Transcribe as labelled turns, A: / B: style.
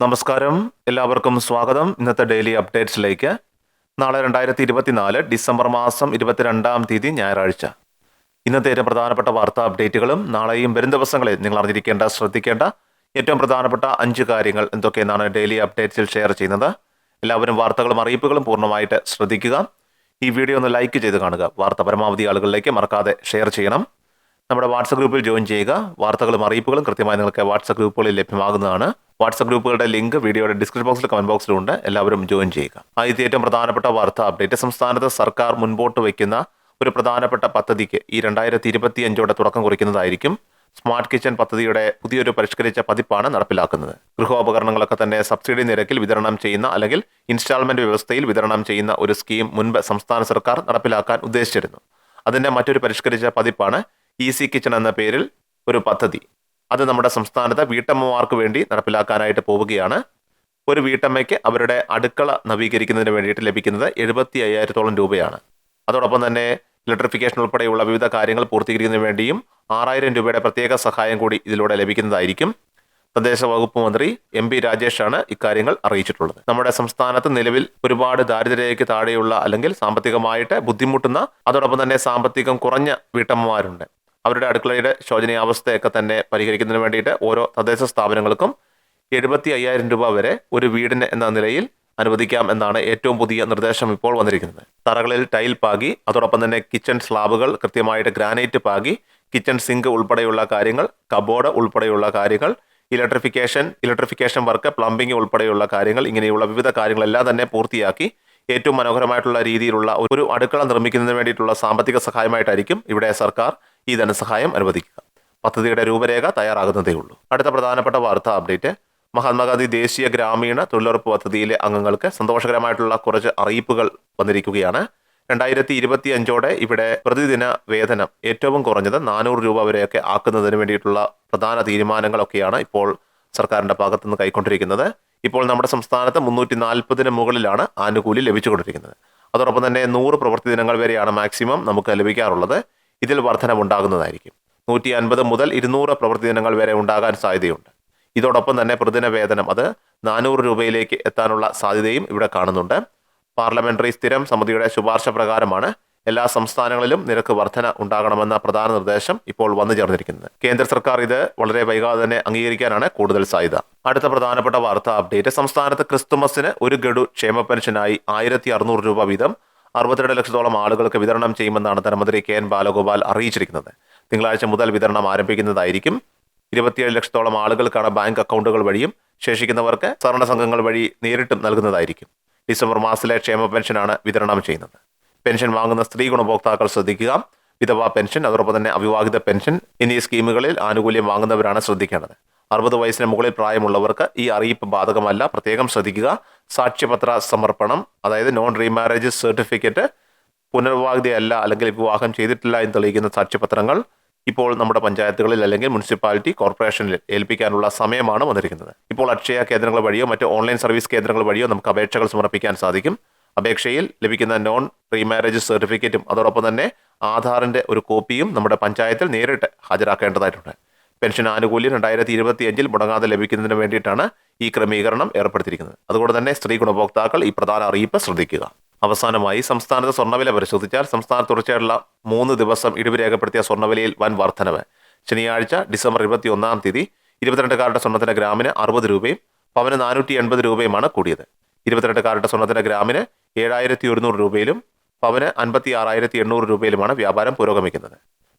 A: നമസ്കാരം. എല്ലാവർക്കും സ്വാഗതം. ഇന്നത്തെ ഡെയിലി അപ്ഡേറ്റ്സിലേക്ക്. നാളെ രണ്ടായിരത്തി ഇരുപത്തിനാല് ഡിസംബർ മാസം ഇരുപത്തിരണ്ടാം തീയതി ഞായറാഴ്ച. ഇന്നത്തെ ഏറ്റവും പ്രധാനപ്പെട്ട വാർത്താ അപ്ഡേറ്റുകളും നാളെയും വരും ദിവസങ്ങളിൽ നിങ്ങൾ അറിഞ്ഞിരിക്കേണ്ട ശ്രദ്ധിക്കേണ്ട ഏറ്റവും പ്രധാനപ്പെട്ട അഞ്ച് കാര്യങ്ങൾ എന്തൊക്കെയെന്നാണ് ഡെയിലി അപ്ഡേറ്റ്സിൽ ഷെയർ ചെയ്യുന്നത്. എല്ലാവരും വാർത്തകളും അറിയിപ്പുകളും പൂർണമായിട്ട് ശ്രദ്ധിക്കുക. ഈ വീഡിയോ ഒന്ന് ലൈക്ക് ചെയ്ത് കാണുക. വാർത്ത പരമാവധി ആളുകളിലേക്ക് മറക്കാതെ ഷെയർ ചെയ്യണം. നമ്മുടെ വാട്സപ്പ് ഗ്രൂപ്പിൽ ജോയിൻ ചെയ്യുക. വാർത്തകളും അറിയിപ്പുകളും കൃത്യമായി നിങ്ങൾക്ക് വാട്സപ്പ് ഗ്രൂപ്പുകളിൽ ലഭ്യമാകുന്നതാണ്. വാട്സപ്പ് ഗ്രൂപ്പുകളുടെ ലിങ്ക് വീഡിയോയുടെ ഡിസ്ക്രിപ്ഷൻ ബോക്സിൽ കമന്റ് ബോക്സിലും ഉണ്ട്. എല്ലാവരും ജോയിൻ ചെയ്യുക. ആദ്യത്തെ ഏറ്റവും പ്രധാനപ്പെട്ട വാർത്ത അപ്ഡേറ്റ്. സംസ്ഥാനത്ത് സർക്കാർ മുൻപോട്ട് വയ്ക്കുന്ന ഒരു പ്രധാനപ്പെട്ട പദ്ധതിക്ക് ഈ രണ്ടായിരത്തി ഇരുപത്തി അഞ്ചോടെ തുടക്കം കുറിക്കുന്നതായിരിക്കും. സ്മാർട്ട് കിച്ചൺ പദ്ധതിയുടെ പുതിയൊരു പരിഷ്കരിച്ച പതിപ്പാണ് നടപ്പിലാക്കുന്നത്. ഗൃഹോപകരണങ്ങളൊക്കെ തന്നെ സബ്സിഡി നിരക്കിൽ വിതരണം ചെയ്യുന്ന അല്ലെങ്കിൽ ഇൻസ്റ്റാൾമെന്റ് വ്യവസ്ഥയിൽ വിതരണം ചെയ്യുന്ന ഒരു സ്കീം മുൻപ് സംസ്ഥാന സർക്കാർ നടപ്പിലാക്കാൻ ഉദ്ദേശിച്ചിരുന്നു. അതിന്റെ മറ്റൊരു പരിഷ്കരിച്ച പതിപ്പാണ് ഈസി കിച്ചൺ എന്ന പേരിൽ ഒരു പദ്ധതി. അത് നമ്മുടെ സംസ്ഥാനത്ത് വീട്ടമ്മമാർക്ക് വേണ്ടി നടപ്പിലാക്കാനായിട്ട് പോവുകയാണ്. ഒരു വീട്ടമ്മയ്ക്ക് അവരുടെ അടുക്കള നവീകരിക്കുന്നതിന് വേണ്ടിയിട്ട് ലഭിക്കുന്നത് എഴുപത്തി അയ്യായിരത്തോളം രൂപയാണ്. അതോടൊപ്പം തന്നെ ഇലക്ട്രിഫിക്കേഷൻ ഉൾപ്പെടെയുള്ള വിവിധ കാര്യങ്ങൾ പൂർത്തീകരിക്കുന്നതിന് വേണ്ടിയും ആറായിരം രൂപയുടെ പ്രത്യേക സഹായം കൂടി ഇതിലൂടെ ലഭിക്കുന്നതായിരിക്കും. തദ്ദേശ വകുപ്പ് മന്ത്രി എം പി രാജേഷാണ് ഇക്കാര്യങ്ങൾ അറിയിച്ചിട്ടുള്ളത്. നമ്മുടെ സംസ്ഥാനത്ത് നിലവിൽ ഒരുപാട് ദാരിദ്ര്യരേഖയ്ക്ക് താഴെയുള്ള അല്ലെങ്കിൽ സാമ്പത്തികമായിട്ട് ബുദ്ധിമുട്ടുന്ന അതോടൊപ്പം തന്നെ സാമ്പത്തികം കുറഞ്ഞ വീട്ടമ്മമാരുണ്ട്. അവരുടെ അടുക്കളയുടെ ശോചനീയാവസ്ഥയൊക്കെ തന്നെ പരിഹരിക്കുന്നതിന് വേണ്ടിയിട്ട് ഓരോ തദ്ദേശ സ്ഥാപനങ്ങൾക്കും എഴുപത്തി അയ്യായിരം രൂപ വരെ ഒരു വീടിന് എന്ന നിലയിൽ അനുവദിക്കാം എന്നാണ് ഏറ്റവും പുതിയ നിർദ്ദേശം ഇപ്പോൾ വന്നിരിക്കുന്നത്. തറകളിൽ ടൈൽ പാകി അതോടൊപ്പം തന്നെ കിച്ചൺ സ്ലാബുകൾ കൃത്യമായിട്ട് ഗ്രാനൈറ്റ് പാകി കിച്ചൺ സിങ്ക് ഉൾപ്പെടെയുള്ള കാര്യങ്ങൾ കബോർഡ് ഉൾപ്പെടെയുള്ള കാര്യങ്ങൾ ഇലക്ട്രിഫിക്കേഷൻ ഇലക്ട്രിഫിക്കേഷൻ വർക്ക് പ്ലംബിംഗ് ഉൾപ്പെടെയുള്ള കാര്യങ്ങൾ ഇങ്ങനെയുള്ള വിവിധ കാര്യങ്ങളെല്ലാം തന്നെ പൂർത്തിയാക്കി ഏറ്റവും മനോഹരമായിട്ടുള്ള രീതിയിലുള്ള ഒരു അടുക്കള നിർമ്മിക്കുന്നതിന് വേണ്ടിയിട്ടുള്ള സാമ്പത്തിക സഹായമായിട്ടായിരിക്കും ഇവിടെ സർക്കാർ ഈ ധനസഹായം അനുവദിക്കുക. പദ്ധതിയുടെ രൂപരേഖ തയ്യാറാകുന്നതേ ഉള്ളൂ. അടുത്ത പ്രധാനപ്പെട്ട വാർത്ത അപ്ഡേറ്റ് മഹാത്മാഗാന്ധി ദേശീയ ഗ്രാമീണ തൊഴിലുറപ്പ് പദ്ധതിയിലെ അംഗങ്ങൾക്ക് സന്തോഷകരമായിട്ടുള്ള കുറച്ച് അറിയിപ്പുകൾ വന്നിരിക്കുകയാണ്. രണ്ടായിരത്തി ഇരുപത്തി അഞ്ചോടെ ഇവിടെ പ്രതിദിന വേതനം ഏറ്റവും കുറഞ്ഞത് നാനൂറ് രൂപ വരെയൊക്കെ ആക്കുന്നതിന് വേണ്ടിയിട്ടുള്ള പ്രധാന തീരുമാനങ്ങളൊക്കെയാണ് ഇപ്പോൾ സർക്കാരിന്റെ ഭാഗത്തുനിന്ന് കൈക്കൊണ്ടിരിക്കുന്നത്. ഇപ്പോൾ നമ്മുടെ സംസ്ഥാനത്ത് മുന്നൂറ്റി നാൽപ്പതിന് മുകളിലാണ് ആനുകൂല്യം ലഭിച്ചുകൊണ്ടിരിക്കുന്നത്. അതോടൊപ്പം തന്നെ നൂറ് പ്രവൃത്തി ദിനങ്ങൾ വരെയാണ് മാക്സിമം നമുക്ക് ലഭിക്കാറുള്ളത്. ഇതിൽ വർധനമുണ്ടാകുന്നതായിരിക്കും നൂറ്റി അൻപത് മുതൽ ഇരുന്നൂറ് പ്രവൃത്തി ദിനങ്ങൾ വരെ ഉണ്ടാകാൻ സാധ്യതയുണ്ട്. ഇതോടൊപ്പം തന്നെ പ്രതിദിന വേതനം അത് നാനൂറ് രൂപയിലേക്ക് എത്താനുള്ള സാധ്യതയും ഇവിടെ കാണുന്നുണ്ട്. പാർലമെന്ററി സ്ഥിരം സമിതിയുടെ ശുപാർശ പ്രകാരമാണ് എല്ലാ സംസ്ഥാനങ്ങളിലും നിരക്ക് വർധന ഉണ്ടാകണമെന്ന പ്രധാന നിർദ്ദേശം ഇപ്പോൾ വന്നു ചേർന്നിരിക്കുന്നത്. കേന്ദ്ര സർക്കാർ ഇത് വളരെ വൈകാതെ തന്നെ അംഗീകരിക്കാനാണ് കൂടുതൽ സാധ്യത. അടുത്ത പ്രധാനപ്പെട്ട വാർത്താ അപ്ഡേറ്റ്. സംസ്ഥാനത്ത് ക്രിസ്തുമസിന് ഒരു ഗഡു ക്ഷേമ പെൻഷനായി ആയിരത്തി രൂപ വീതം അറുപത്തിരണ്ട് ലക്ഷത്തോളം ആളുകൾക്ക് വിതരണം ചെയ്യുമെന്നാണ് ധനമന്ത്രി കെ എൻ ബാലഗോപാൽ അറിയിച്ചിരിക്കുന്നത്. തിങ്കളാഴ്ച മുതൽ വിതരണം ആരംഭിക്കുന്നതായിരിക്കും. ഇരുപത്തിയേഴ് ലക്ഷത്തോളം ആളുകൾക്കാണ് ബാങ്ക് അക്കൗണ്ടുകൾ വഴിയും ശേഷിക്കുന്നവർക്ക് സഹകരണ സംഘങ്ങൾ വഴി നേരിട്ടും നൽകുന്നതായിരിക്കും. ഡിസംബർ മാസത്തിലെ ക്ഷേമ പെൻഷനാണ് വിതരണം ചെയ്യുന്നത്. പെൻഷൻ വാങ്ങുന്ന സ്ത്രീ ഗുണഭോക്താക്കൾ ശ്രദ്ധിക്കുക. വിധവാ പെൻഷൻ അതോടൊപ്പം തന്നെ അവിവാഹിത പെൻഷൻ എന്നീ സ്കീമുകളിൽ ആനുകൂല്യം വാങ്ങുന്നവരാണ് ശ്രദ്ധിക്കേണ്ടത്. അറുപത് വയസ്സിന് മുകളിൽ പ്രായമുള്ളവർക്ക് ഈ അറിയിപ്പ് ബാധകമല്ല. പ്രത്യേകം ശ്രദ്ധിക്കുക. സാക്ഷ്യപത്ര സമർപ്പണം അതായത് നോൺ റീമാരേജ് സർട്ടിഫിക്കറ്റ് പുനർവാഹിതയല്ല അല്ലെങ്കിൽ വിവാഹം ചെയ്തിട്ടില്ല എന്ന് തെളിയിക്കുന്ന സാക്ഷ്യപത്രങ്ങൾ ഇപ്പോൾ നമ്മുടെ പഞ്ചായത്തുകളിൽ അല്ലെങ്കിൽ മുനിസിപ്പാലിറ്റി കോർപ്പറേഷനിൽ ഏൽപ്പിക്കാനുള്ള സമയമാണ് വന്നിരിക്കുന്നത്. ഇപ്പോൾ അക്ഷയ കേന്ദ്രങ്ങൾ വഴിയോ മറ്റ് ഓൺലൈൻ സർവീസ് കേന്ദ്രങ്ങൾ വഴിയോ നമുക്ക് അപേക്ഷകൾ സമർപ്പിക്കാൻ സാധിക്കും. അപേക്ഷയിൽ ലഭിക്കുന്ന നോൺ റീമാരേജ് സർട്ടിഫിക്കറ്റും അതോടൊപ്പം തന്നെ ആധാറിന്റെ ഒരു കോപ്പിയും നമ്മുടെ പഞ്ചായത്തിൽ നേരിട്ട് ഹാജരാക്കേണ്ടതായിട്ടുണ്ട്. പെൻഷൻ ആനുകൂല്യം രണ്ടായിരത്തി ഇരുപത്തി അഞ്ചിൽ മുടങ്ങാതെ ലഭിക്കുന്നതിന് വേണ്ടിയിട്ടാണ് ഈ ക്രമീകരണം ഏർപ്പെടുത്തിയിരിക്കുന്നത്. അതുകൊണ്ട് തന്നെ സ്ത്രീ ഗുണഭോക്താക്കൾ ഈ പ്രധാന അറിയിപ്പ് ശ്രദ്ധിക്കുക. അവസാനമായി സംസ്ഥാനത്ത് സ്വർണവില പരിശോധിച്ചാൽ സംസ്ഥാനത്ത് തുടർച്ചയായുള്ള മൂന്ന് ദിവസം ഇടിവ് രേഖപ്പെടുത്തിയ സ്വർണവിലയിൽ വൻ വർധനവ്. ശനിയാഴ്ച ഡിസംബർ ഇരുപത്തി ഒന്നാം തീയതി ഇരുപത്തിരണ്ട് കാരുടെ സ്വർണത്തിന്റെ ഗ്രാമിന് അറുപത് രൂപയും പവന് നാനൂറ്റി എൺപത് രൂപയുമാണ് കൂടിയത്. ഇരുപത്തിരണ്ട് കാരുടെ സ്വർണത്തിന്റെ ഗ്രാമിന് ഏഴായിരത്തി ഒരുന്നൂറ് രൂപയിലും പവന് അൻപത്തി ആറായിരത്തി എണ്ണൂറ് രൂപയിലുമാണ് വ്യാപാരം പുരോഗമിക്കുന്നത്.